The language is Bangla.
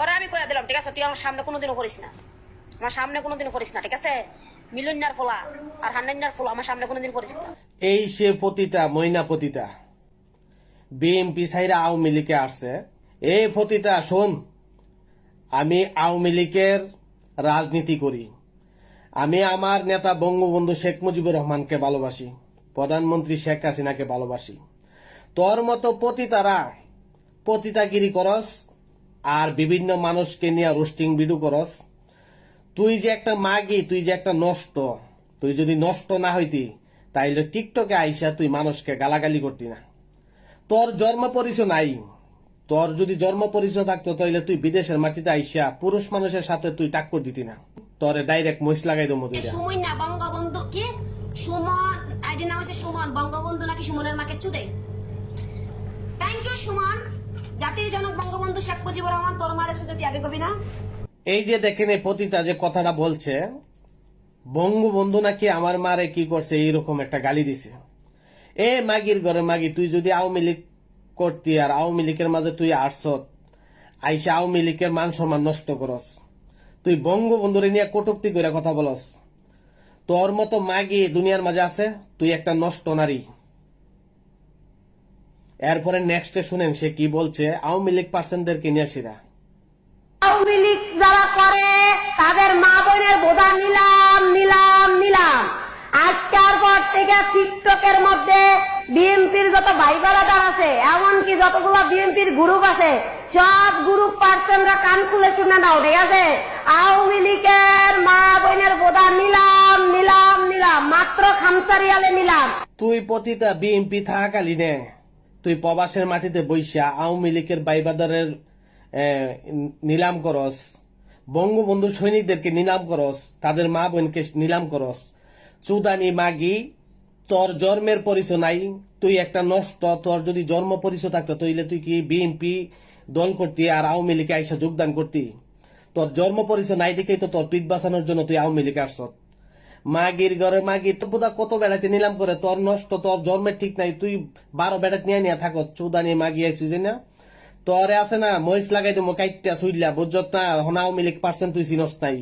তোরে আমি কয়ে দিলাম, ঠিক আছে, তুই আমার সামনে কোনোদিনও করিস না। আমার সামনে কোনোদিনও করিস না, ঠিক আছে? মিলন্যার ফোলা আর হান্নান্যার ফোলা আমার সামনে কোনোদিন করিস না। এই সে পতিতা ময়না পতিতা, বিএমপি সাইরা আওয়ামী লীগে আসছে। এই পতিতা, শোন, আমি আওয়ামী লীগের রাজনীতি করি। আমি আমার নেতা বঙ্গবন্ধু শেখ মুজিবুর রহমানকে ভালোবাসি, প্রধানমন্ত্রী শেখ হাসিনাকে ভালোবাসি। তোর মতো পতিতারা পতিতাগিরি করস আর বিভিন্ন মানুষকে নিয়ে রোস্টিং ভিডিও করস। তুই যে একটা মাগি, তুই যে একটা নষ্ট, তুই যদি নষ্ট না হইতি, তাইলে টিকটকে আইসা তুই মানুষকে গালাগালি করতি না। তোর জন্ম পরিচয় নাই। তোর যদি জন্ম পরিচয় থাকতো, তাইলে তুই বিদেশের মাটিতে আইসা পুরুষ মানুষের সাথে তুই টাক্কর দিতি না। তোরে ডাইরেক্ট মহিষ লাগাই দেবো সুমন না, বঙ্গবন্ধু কি? সুমন, আইডি নাম হচ্ছে সুমন। বঙ্গবন্ধু নাকি সুমনের মাকে চুদে? Thank you Suman. জাতির জনক বঙ্গবন্ধু শেখ মুজিবুর রহমান, তোর মারে তুই কবি না? এই যে দেখেন এই পতিতা যে কথাটা বলছে, বঙ্গবন্ধু নাকি আমার মারে কি করছে, এইরকম একটা গালি দিছে। এ মাগির ঘরে মাগি, তুই যদি আওয়ামী লীগ করতি আর আওয়ামী লীগের মাঝে তুই আসছ আইসা আওয়ামী লীগের মান সম্মান নষ্ট করস। তুই বঙ্গবন্ধুরে নিয়ে কটুক্তি করে কথা বলস। তোর মতো মাগি দুনিয়ার মাঝে আছে, তুই একটা নষ্ট নারী। এরপরে নেক্সটে শুনেন সে কি বলছে আওয়ামী লীগ পার্সেন্টদেরকে নিয়ে সেরা আওয়ামী লীগ যারা করে তাদের মা বোনের বোঝা নিলাম নিলাম নিলাম। আজকের পর থেকে টিকটকের মধ্যে বিএনপির যত ভাই বেড়াদার আছে এমনকি যতগুলো বিএনপির গ্রুপ আছে সব গ্রুপ পার্সনরা কান খুলে শুনে নাও ঠিক আছে? আওয়ামী লীগের মা বোনের বোঝা নিলাম নিলাম নিলাম মাত্র খামসারিয়ালে নিলাম। তুই পতিতা বিএনপি থাকাকালীনে তুই প্রবাসের মাটিতে বৈশা আওয়ামী লীগের বাইবাদারের নিলাম করস। বঙ্গবন্ধু সৈনিকদেরকে নিলাম করস। তাদের মা বোনকে নিলাম করস। চুদানি মাগি, তোর জন্মের পরিচয় নাই, তুই একটা নষ্ট, তোর যদি জন্ম পরিচয় থাকতো, তাইলে তুই কি বিএনপি দল করতি আর আওয়ামী লীগে আইসা যোগদান করতি? তোর জন্ম পরিচয় নাই দেখেই তো তোর পিঠ বাঁচানোর জন্য তুই আওয়ামী লীগে আসছত মাগির ঘরে মাগির, তো বোধা কত বেড়াইতে নিলাম করে, তোর নষ্ট, তোর জন্মের ঠিক নাই, তুই বারো বেড়াতে নিয়ে নিয়ে থাকো, চৌদা নিয়ে মাগি যে না? তোরে আছে না, মহিষ লাগাই দিমো কাইটা শুইলা বুঝত না? হনাও মিলিক পার্সেন্ট তুই চিনস নাই।